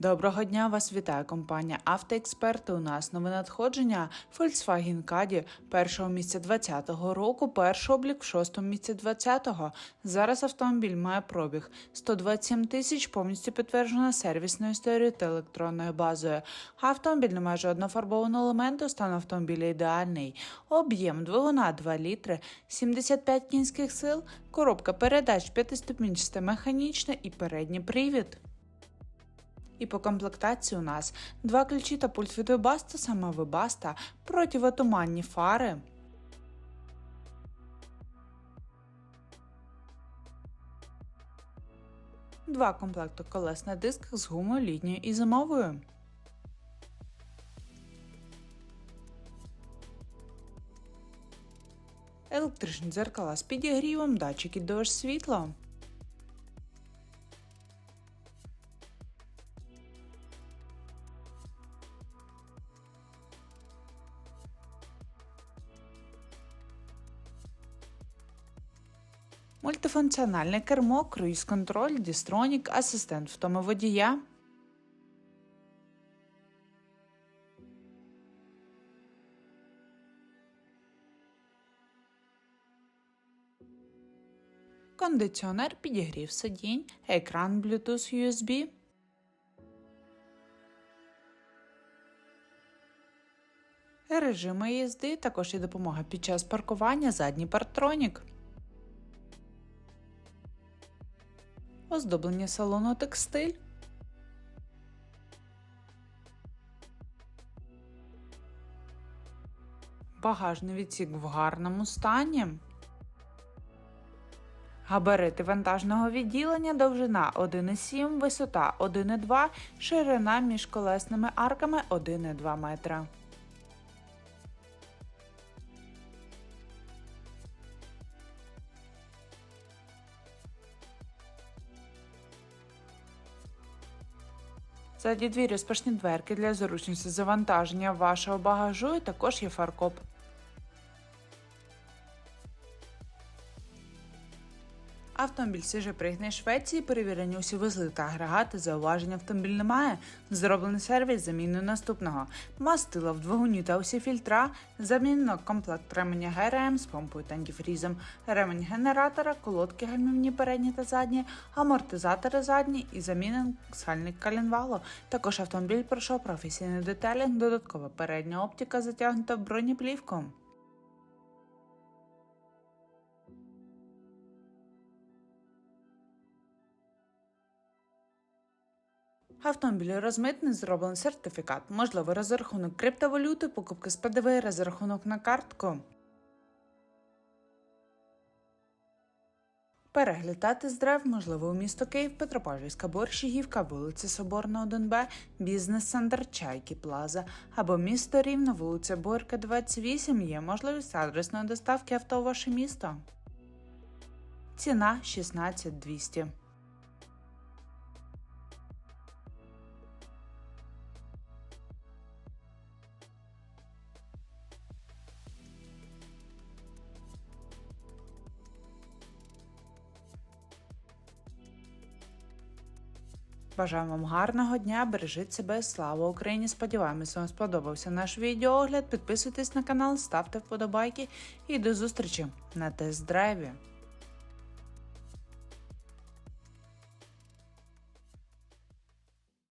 Доброго дня, вас вітає компанія Автоексперти. У нас нове надходження Volkswagen Caddy першого місця 2020 року, перший облік в шостому місці 2020. Зараз автомобіль має пробіг 127 тисяч, повністю підтверджена сервісною історією та електронною базою. Автомобіль не має жодного фарбованого елементу, стан автомобіля ідеальний. Об'єм двигуна 2 літри, 75 кінських сил, коробка передач 5-ступінчаста механічна і передній привід. І по комплектації у нас два ключі та пульт від Webasto, саме Webasto, противотуманні фари. Два комплекти колес на дисках з гумою літньою і зимовою. Електричні дзеркала з підігрівом, датчики дощ світла. Мультифункціональне кермо, круїз-контроль, дістронік, асистент втоми водія. Кондиціонер, підігрів сидінь, екран Bluetooth USB. Режими їзди, також є допомога під час паркування, задній партронік. Оздоблення салону текстиль. Багажний відсік в гарному стані. Габарити вантажного відділення, довжина 1,7, висота 1,2, ширина між колесними арками 1,2 метра. Ззаді дві розпашні дверки для зручності завантаження вашого багажу і також є фаркоп. Автомобіль свіже пригнаний Швеції, перевірені усі вузли та агрегати, зауважень автомобіль немає. Зроблений сервіс заміною наступного. Мастила в двигуні та усі фільтра, замінено комплект ременя ГРМ з помпою та антифрізом, ремень генератора, колодки гальмівні передні та задні, амортизатори задні і замінен сальник коленвалу. Також автомобіль пройшов професійний детелінг, додаткова передня оптика затягнута бронеплівком. Автомобіль розмитний зроблений сертифікат, можливий розрахунок криптовалюти, покупки з ПДВ, розрахунок на картку. Переглядати з древ можливо у місто Київ, Петропавлівська, Борщагівка, вулиця Соборна, 1Б, бізнес-центр Чайки Плаза або місто Рівно, вулиця Борка, 28 є можливість адресної доставки авто в ваше місто. Ціна 16200. Бажаємо вам гарного дня, бережіть себе, слава Україні! Сподіваємося, вам сподобався наш відеоогляд. Підписуйтесь на канал, ставте вподобайки і до зустрічі на тест-драйві.